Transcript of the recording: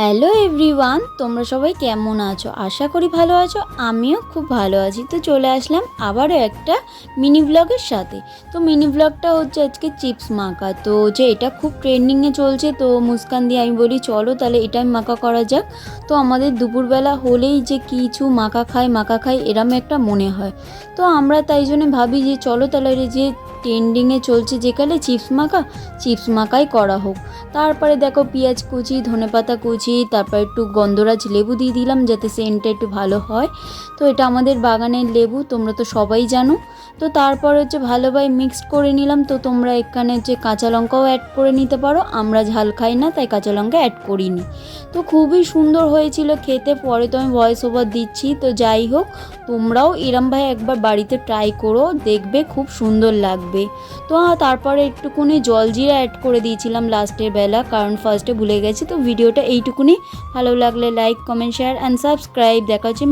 Hello everyone তোমরা সবাই কেমন আছো? আশা করি ভালো আছো, আমিও খুব ভালো আছি। তো চলে আসলাম আবারও একটা মিনি ব্লগের সাথে। তো মিনি ব্লগটা হচ্ছে আজকে চিপস মাখা। তো যে এটা খুব ট্রেন্ডিংয়ে চলছে, তো মুস্কান দিয়ে আমি বলি, চলো তাহলে এটাই মাখা করা যাক। তো আমাদের দুপুরবেলা হলেই যে কিছু মাখা খাই মাখা খাই এরম একটা মনে হয়। তো আমরা তাই জন্য ভাবি যে, চলো তাহলে যে ট্রেন্ডিংয়ে চলছে যেখানে চিপস মাখা চিপস মাখাই করা হোক। তারপরে দেখো পেঁয়াজ কুচি, ধনেপাতা কুচি, তারপর একটু গন্ধরাজ লেবু দিয়ে দিলাম যাতে সেন্টটা একটু ভালো হয়। তো এটা আমাদের বাগানের লেবু, তোমরা তো সবাই জানো। তো তারপর হচ্ছে ভালোভাবে মিক্সড করে নিলাম। তো তোমরা এখানে হচ্ছে কাঁচা লঙ্কাও অ্যাড করে নিতে পারো। আমরা ঝাল খাই না, তাই কাঁচা লঙ্কা অ্যাড করিনি। তো খুবই সুন্দর হয়েছিল খেতে, পরে তো আমি ভয়েস ওভার দিচ্ছি। তো যাই হোক, তোমরাও এরমভাবে একবার বাড়িতে ট্রাই করো, দেখবে খুব সুন্দর লাগবে। তো তারপরে একটুকুনি জল জিরা অ্যাড করে দিয়েছিলাম লাস্টের বেলা, কারণ ফার্স্টে ভুলে গেছি, তো ভিডিওটা এইটুকুনি। ভালো লাগলে like comment share and subscribe দেখা হচ্ছে